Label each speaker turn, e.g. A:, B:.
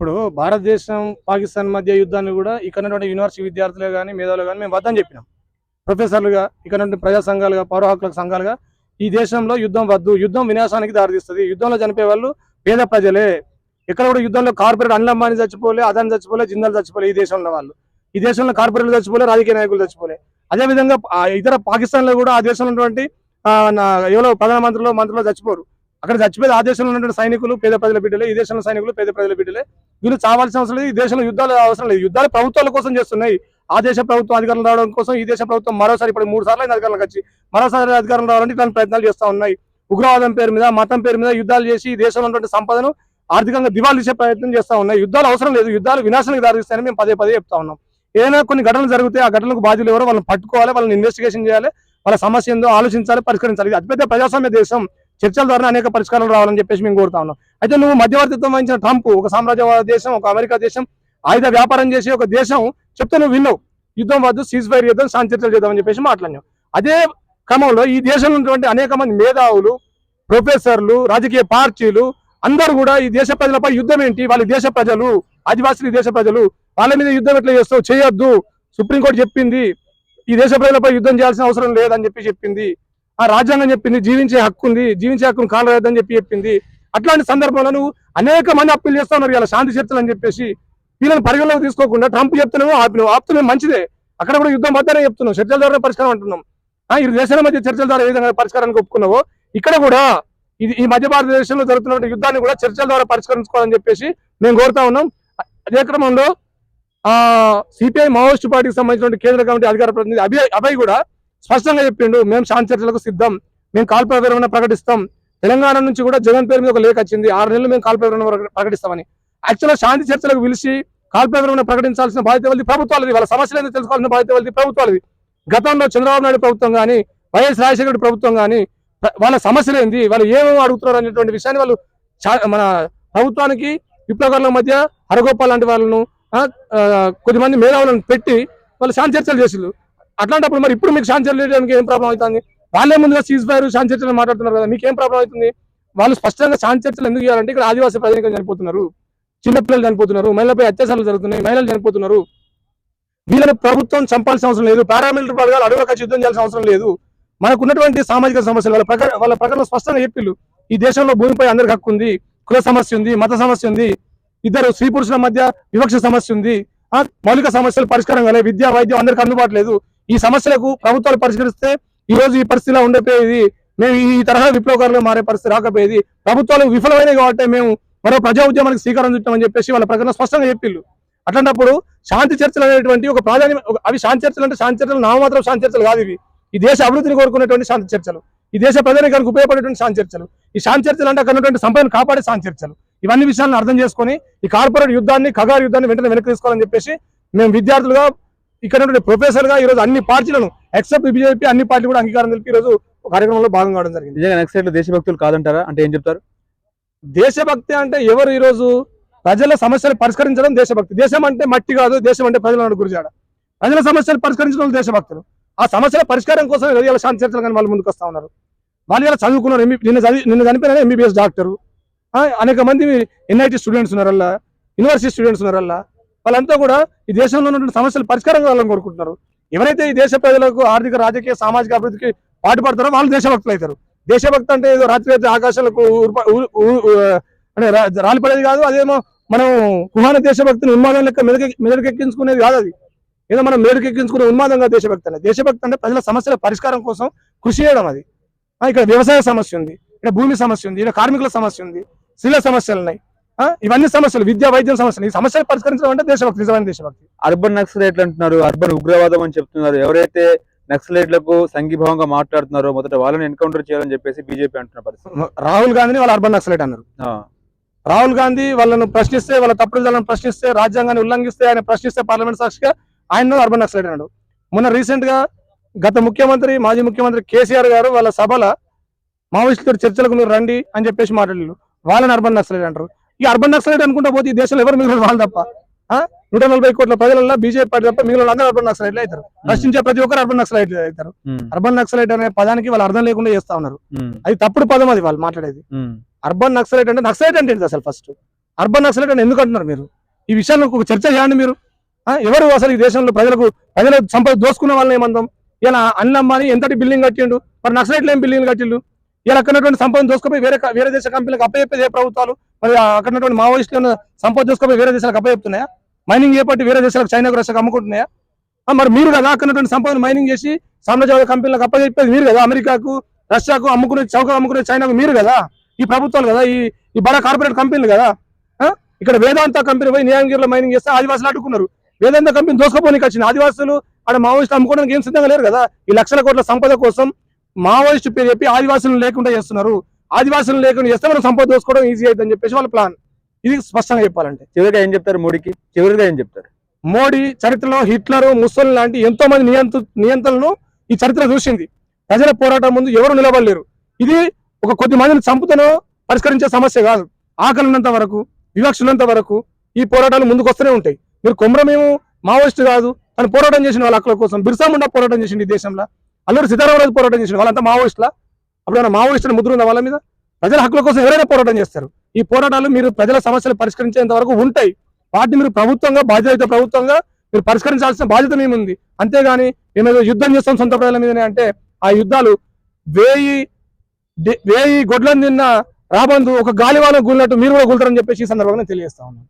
A: ఇప్పుడు భారతదేశం పాకిస్తాన్ మధ్య యుద్ధాన్ని కూడా ఇక్కడ ఉన్నటువంటి యూనివర్సిటీ విద్యార్థులే కానీ మేధావులు కానీ మేము వద్దని చెప్పినాం. ప్రొఫెసర్లుగా ఇక్కడ ప్రజా సంఘాలుగా పౌర హక్కుల సంఘాలుగా ఈ దేశంలో యుద్ధం వద్దు యుద్ధం వినాశానికి దారితీస్తుంది. యుద్ధంలో చనిపోయే వాళ్ళు పేద ప్రజలే. ఎక్కడ కూడా యుద్ధంలో కార్పొరేట్ అన్లమ్మాని చచ్చిపోలే అదాని చచ్చిపోలే జిందాలు చచ్చిపోలే ఈ దేశంలో వాళ్ళు. ఈ దేశంలో కార్పొరేట్లు చచ్చిపోలే రాజకీయ నాయకులు చచ్చిపోలే. అదేవిధంగా ఇతర పాకిస్తాన్లో కూడా ఆ దేశంలో ఉన్నటువంటి ఎవరో ప్రధానమంత్రిలో మంత్రులు చచ్చిపోరు. అక్కడ చచ్చిపోయేది ఆ దేశంలో ఉన్నటువంటి సైనికులు పేద ప్రజల బిడ్డలే. ఈ దేశంలో సైనికులు పేద ప్రజల బిడ్డలే. వీళ్ళు చావాల్సిన అవసరం లేదు. ఈ దేశంలో యుద్ధాలు అవసరం లేదు. యుద్ధాలు ప్రభుత్వాల కోసం చేస్తున్నాయి. ఆ దేశ ప్రభుత్వం అధికారం రావడం కోసం ఈ దేశ ప్రభుత్వం మరోసారి ఇప్పుడు మూడు సార్లు అయింది అధికారంలోకి వచ్చి. మరోసారి అధికారం రావాలంటే ఇట్లాంటి ప్రయత్నాలు చేస్తా ఉన్నాయి. ఉగ్రవాదం పేరు మీద మతం పేరు మీద యుద్ధాలు చేసి ఈ దేశంలో ఉన్నటువంటి సంపదను ఆర్థికంగా దివాలు తీసే ప్రయత్నం చేస్తా ఉన్నాయి. యుద్ధాలు అవసరం లేదు. యుద్ధాలు వినాశానికి దారిస్తాయని మేము పదే పదే చెప్తా ఉన్నాం. ఏదైనా కొన్ని ఘటనలు జరిగితే ఆ ఘటనలకు బాధ్యులు ఎవరో వాళ్ళని పట్టుకోవాలి వాళ్ళని ఇన్వెస్టిగేషన్ చేయాలి. వాళ్ళ సమస్య ఏందో ఆలోచించాలి పరిష్కరించాలి. ఇది అతిపెద్ద ప్రజాస్వామ్య దేశం. చర్చల ద్వారా అనేక పరిష్కారాలు రావాలని చెప్పేసి మేము కోరుతా ఉన్నాం. అయితే నువ్వు మధ్యవర్తిత్వం వహించిన ట్రంప్ ఒక సామ్రాజ్యవాద దేశం ఒక అమెరికా దేశం ఆయుధ వ్యాపారం చేసే ఒక దేశం చెప్తే నువ్వు విన్నావు. యుద్ధం వద్దు సీజ్ ఫైర్ యుద్ధం శాంతి చర్చలు చేద్దామని చెప్పేసి మాట్లాడినాం అదే క్రమంలో ఈ దేశంలో ఉన్నటువంటి అనేక మంది మేధావులు ప్రొఫెసర్లు రాజకీయ పార్టీలు అందరూ కూడా ఈ దేశ ప్రజలపై యుద్ధం ఏంటి? వాళ్ళ దేశ ప్రజలు ఆదివాసీలు దేశ ప్రజలు వాళ్ళ మీద యుద్ధం ఎట్లా చేస్తావు? చేయొద్దు. సుప్రీంకోర్టు చెప్పింది ఈ దేశ ప్రజలపై యుద్ధం చేయాల్సిన అవసరం లేదని చెప్పి చెప్పింది. ఆ రాజ్యాంగం చెప్పింది జీవించే హక్కు ఉంది జీవించే హక్కును కాలరాదని చెప్పి చెప్పింది. అట్లాంటి సందర్భంలో నువ్వు అనేక మంది అప్పీల్ చేస్తా ఉన్నారు ఇలా శాంతి చర్చలు అని చెప్పేసి. వీళ్ళని పరిగణలోకి తీసుకోకుండా ట్రంప్ చెప్తున్నావు ఆపినావు. ఆపుతున్నావు మంచిదే. అక్కడ కూడా యుద్ధం వద్దనే చెప్తున్నావు. చర్చల ద్వారా పరిష్కారం అంటున్నాం. ఇరు ఈ దేశాల మధ్య చర్చల ద్వారా ఏ విధంగా పరిష్కారానికి ఒప్పుకున్నావో ఇక్కడ కూడా ఇది ఈ మధ్య భారతదేశంలో జరుగుతున్న యుద్ధాన్ని కూడా చర్చల ద్వారా పరిష్కరించుకోవాలని చెప్పేసి మేము కోరుతా ఉన్నాం. అదే క్రమంలో ఆ సిపిఐ మావోయిస్ట్ పార్టీకి సంబంధించిన కేంద్ర కమిటీ అధికార ప్రతినిధి అభయ్ అభయ్ కూడా స్పష్టంగా చెప్పిండు మేము శాంతి చర్చలకు సిద్ధం మేము కాల్పుల విరమణ ప్రకటిస్తాం. తెలంగాణ నుంచి కూడా జగన్ పేరు మీద ఒక లేఖ వచ్చింది ఆరు నెలలు మేము కాల్పుల విరమణ ప్రకటిస్తామని. యాక్చువల్గా శాంతి చర్చలకు పిలిచి కాల్పుల విరమణ ప్రకటించాల్సిన బాధ్యత వాళ్ళది ప్రభుత్వాలది వాళ్ళ సమస్యలు ఏందో తెలుసుకోవాల్సిన బాధ్యత వాళ్ళది ప్రభుత్వాలది. గతంలో చంద్రబాబు నాయుడు ప్రభుత్వం కానీ వైఎస్ రాజశేఖర రెడ్డి ప్రభుత్వం కానీ వాళ్ళ సమస్యలు ఏంది? వాళ్ళు ఏమేమి అడుగుతున్నారు అనేటువంటి విషయాన్ని వాళ్ళు చా- మన ప్రభుత్వానికి విప్లవకారుల మధ్య హరగోపాల్ లాంటి వాళ్ళను కొద్దిమంది మేధావులను పెట్టి వాళ్ళు శాంతి చర్చలు చేసిళ్ళు అట్లాంటప్పుడు మరి ఇప్పుడు మీకు శాంతి చేయడానికి ఏం ప్రాబ్లం అవుతుంది? వాళ్ళే ముందుగా సీజ్ ఫైర్ శాంతి చర్చలు మాట్లాడుతున్నారు కదా మీకు ఏం ప్రాబ్లం అవుతుంది? వాళ్ళు స్పష్టంగా శాంతి చర్చలు ఎందుకు చేయాలంటే ఇక్కడ ఆదివాసీ ప్రజలకు చనిపోతున్నారు. చిన్నపిల్లలు చనిపోతున్నారు మహిళలపై అత్యాచారాలు జరుగుతున్నాయి మహిళలు చనిపోతున్నారు. వీళ్ళని ప్రభుత్వం చంపాల్సిన అవసరం లేదు పారామిలిటరీ బలగాలు అడవుల ఖర్చు యుద్ధం చేయాల్సిన అవసరం లేదు. మనకు ఉన్నటువంటి సామాజిక సమస్యలు వాళ్ళ ప్రకారం వాళ్ళ ప్రకారం స్పష్టంగా చెప్పిళ్ళు. ఈ దేశంలో భూమిపై అందరికి హక్కు ఉంది కుల సమస్య ఉంది మత సమస్య ఉంది ఇద్దరు స్త్రీ పురుషుల మధ్య వివక్ష సమస్య ఉంది. మౌలిక సమస్యలు పరిష్కారం కాలే విద్య వైద్యం అందరికి అందుబాటు లేదు ఈ సమస్యలకు ప్రభుత్వాలు పరిష్కరిస్తే ఈ రోజు ఈ పరిస్థితిలో ఉండకపోయేది మేము ఈ తరహా విప్లవకారులు మారే పరిస్థితి రాకపోయేది ప్రభుత్వాలు విఫలమైనవి కాబట్టి మేము మరో ప్రజా ఉద్యమానికి శ్రీకారం చుట్టామని చెప్పేసి వాళ్ళ ప్రకటన స్పష్టంగా చెప్పిళ్ళు. అట్లాంటప్పుడు శాంతి చర్చలు అనేటువంటి ఒక ప్రాధాన్యం అవి శాంతి చర్చలు అంటే శాంతి చర్చలు నామమాత్రం శాంతి చర్చలు కాదు ఇవి. ఈ దేశ అభివృద్ధిని కోరుకునేటువంటి శాంతి చర్చలు. ఈ దేశ ప్రజానికి ఉపయోగపడేటువంటి శాంతి చర్చలు. ఈ శాంతి చర్చలు అంటే అక్కడ ఉన్నటువంటి సంపదను కాపాడే శాంతి చర్చలు. ఇవన్నీ విషయాలను అర్థం చేసుకొని ఈ కార్పొరేట్ యుద్ధాన్ని ఖగారు యుద్ధాన్ని వెంటనే వెనక్కి తీసుకోవాలని చెప్పేసి మేము విద్యార్థులుగా ఇక్కడ ప్రొఫెసర్గా ఈ రోజు అన్ని పార్టీలను ఎక్సెప్ట్ బీజేపీ అన్ని పార్టీలు కూడా అంగీకారం తెలిపి ఈ రోజు ఒక కార్యక్రమంలో భాగం కావడం జరిగింది.
B: నిజంగా నక్సలైట్లు దేశభక్తులు కాదంటారా? అంటే ఏం చెప్తారు?
A: దేశభక్తి అంటే ఎవరు ఈ రోజు ప్రజల సమస్యలు పరిష్కరించడం దేశభక్తి. దేశం అంటే మట్టి కాదు దేశం అంటే ప్రజలను గురిజాడ ప్రజల సమస్యలు పరిష్కరించడం దేశభక్తులు. ఆ సమస్యల పరిష్కారం కోసం ఈరోజు ఇలా శాంతి చర్చలు కానీ వాళ్ళు ముందుకు వస్తా ఉన్నారు. వాళ్ళు ఇలా చదువుకున్నారు నిన్న చదివి నిన్న చనిపోయిన ఎంబీబీఎస్ డాక్టరు అనేక మంది ఎన్ఐటి స్టూడెంట్స్ ఉన్నారు అలా యూనివర్సిటీ స్టూడెంట్స్ ఉన్నారు అలా వాళ్ళంతా కూడా ఈ దేశంలో ఉన్నటువంటి సమస్యలు పరిష్కారం కావాలని కోరుకుంటున్నారు. ఎవరైతే ఈ దేశ ప్రజలకు ఆర్థిక రాజకీయ సామాజిక అభివృద్ధికి పాటుపడతారో వాళ్ళు దేశభక్తులు అవుతారు. దేశభక్తి అంటే ఏదో రాత్రి అయితే ఆకాశాలకు అంటే రాలిపడేది కాదు అదేమో మనం కుహాన దేశభక్తిని ఉన్మాదం లెక్క మెదడు మెదడుకెక్కించుకునేది కాదు అది. ఏదో మనం మెదడుకెక్కించుకునే ఉన్మాదంగా దేశభక్తి అనేది. దేశభక్తి అంటే ప్రజల సమస్యల పరిష్కారం కోసం కృషి చేయడం అది. ఇక్కడ వ్యవసాయ సమస్య ఉంది ఇక్కడ భూమి సమస్య ఉంది ఇక్కడ కార్మికుల సమస్య ఉంది స్త్రీల సమస్యలు ఉన్నాయి. ఇవన్నీ సమస్యలు విద్యా వైద్యం సమస్యలు. ఈ సమస్యలు పరిష్కరించడం అంటే దేశభక్తి నిజమైన దేశభక్తి.
B: అర్బన్ నక్సలైట్లు అంటున్నారు అర్బన్ ఉగ్రవాదం అని చెప్తున్నారు. ఎవరైతే నక్సలైట్లకు సంఘీభావంగా మాట్లాడుతున్నారో మొదట వాళ్ళని ఎన్కౌంటర్ చేయాలని చెప్పేసి బీజేపీ అంటున్న పరిస్థితి.
A: రాహుల్ గాంధీని వాళ్ళు అర్బన్ నక్సలైట్ అన్నారు. రాహుల్ గాంధీ వాళ్ళను ప్రశ్నిస్తే వాళ్ళ తప్పులను ప్రశ్నిస్తే రాజ్యాంగాన్ని ఉల్లంఘిస్తే ఆయన ప్రశ్నిస్తే పార్లమెంట్ సాక్షిగా ఆయన అర్బన్ నక్సలైట్ అన్నాడు. మొన్న రీసెంట్గా గత ముఖ్యమంత్రి మాజీ ముఖ్యమంత్రి కేసీఆర్ గారు వాళ్ళ సభల మావోయిస్టులతో చర్చలకు మీరు రండి అని చెప్పేసి మాట్లాడారు. వాళ్ళని అర్బన్ నక్సలైట్ అంటారు. ఈ అర్బన్ నక్సలైట్ అనుకుంటా పోతే ఈ దేశంలో ఎవరు మిగిలిన వాళ్ళు తప్ప? ఆ? నూట నలభై కోట్ల ప్రజలలో బీజేపీ పార్టీ తప్ప మిగిలిన అందరూ అర్బన్ నక్సలైట్లు అవుతారు. ప్రశ్నించే ప్రతి ఒక్కరు అర్బన్ నక్సలైట్ అవుతారు. అర్బన్ నక్సలైట్ అనే పదానికి వాళ్ళు అర్థం లేకుండా చేస్తా ఉన్నారు. అది తప్పుడు పదం అది వాళ్ళు మాట్లాడేది. అర్బన్ నక్సలైట్ అంటే నక్సలైట్ అంటే అసలు ఫస్ట్ అర్బన్ నక్సలైట్ అని ఎందుకు అంటున్నారు మీరు? ఈ విషయాన్ని ఒక చర్చ చేయండి మీరు. ఎవరు అసలు ఈ దేశంలో ప్రజలకు ప్రజల సంపద దోసుకున్న వాళ్ళని ఏమందాం? ఇలా అన్నమ్మని ఎంతటి బిల్డింగ్ కట్టిండు? మరి నక్సలైట్లు ఏం బిల్డింగ్ కట్టిండు? ఇలా అక్కడటువంటి సంపద దోసుకుపోయి వేరే వేరే దేశ కంపెనీలకు అప్పచెప్పేది ఏ ప్రభుత్వాలు? మరి అక్కడటువంటి మావోయిస్టులను సంపద దోసుకుపోయి వేరే దేశాలకు అప్పచెప్తున్నాయా? మైనింగ్ చేపట్టి వేరే దేశాలకు చైనాకు రష్యాకు అమ్ముకుంటున్నాయా? మరి మీరు కదా అక్కడటువంటి సంపదను మైనింగ్ చేసి సామ్రాజ్యవాద కంపెనీలకు అప్పచెప్పేది మీరు కదా అమెరికాకు రష్యాకు అమ్ముకునే చౌక అమ్ముకునే చైనాకు మీరు కదా ఈ ప్రభుత్వాలు కదా ఈ ఈ బడా కార్పొరేట్ కంపెనీలు కదా ఇక్కడ వేదాంత కంపెనీ పోయి నియాంగిరిలో మైనింగ్ చేస్తే ఆదివాసులు అడ్డుకున్నారు వేదాంత కంపెనీ దోసుకోపోనికి వచ్చింది ఆదివాసులు ఆడ మావోయిస్టులు అమ్ముకోవడానికి ఏం సిద్ధంగా లేరు కదా? ఈ లక్షల కోట్ల సంపద కోసం మావోయిస్టు పేరు చెప్పి ఆదివాసులను లేకుండా చేస్తున్నారు. ఆదివాసులను లేకుండా చేస్తే మనం సంపద దోసుకోవడం ఈజీ అవుతుందని చెప్పేసి వాళ్ళ ప్లాన్ ఇది స్పష్టంగా చెప్పాలంటే.
B: చివరిగా ఏం చెప్తారు మోడీకి? చివరిగా ఏం చెప్తారు?
A: మోడీ చరిత్రలో హిట్లర్ ముస్లిం లాంటి ఎంతో మంది నియంత్ర నియంత్రణను ఈ చరిత్ర చూసింది. ప్రజల పోరాటం ముందు ఎవరు నిలబడలేరు. ఇది ఒక కొద్ది మందిని చంపుతనో పరిష్కరించే సమస్య కాదు. ఆకలి ఉన్నంత వరకు వివక్ష ఉన్నంత వరకు ఈ పోరాటాలు ముందుకు వస్తూనే ఉంటాయి. మీరు కొమరమేమో మావోయిస్ట్ కాదు తను పోరాటం చేసిన వాళ్ళ హక్కుల కోసం బిర్సా ముండా పోరాటం చేసింది ఈ దేశంలో. అల్లూరి సీతారామరాజు పోరాటం చేసిన వాళ్ళంతా మావోయిస్టుల? అప్పుడు మావోయిస్టుల ముద్ర ఉందా వాళ్ళ మీద? ప్రజల హక్కుల కోసం ఎవరైనా పోరాటం చేస్తారు? ఈ పోరాటాలు మీరు ప్రజల సమస్యలు పరిష్కరించేంత వరకు ఉంటాయి. వాటిని మీరు ప్రభుత్వంగా బాధ్యత ప్రభుత్వంగా మీరు పరిష్కరించాల్సిన బాధ్యత మేముంది. అంతేగాని మేమేదో యుద్ధం చేస్తాం సొంత ప్రజల మీదనే అంటే ఆ యుద్ధాలు వేయి వేయి గొడ్లను తిన్న రాబందు ఒక గాలివాన గుళ్ళట్టు మీరు కూడా గుల్తారని చెప్పేసి ఈ సందర్భంగా తెలియజేస్తా ఉన్నాను.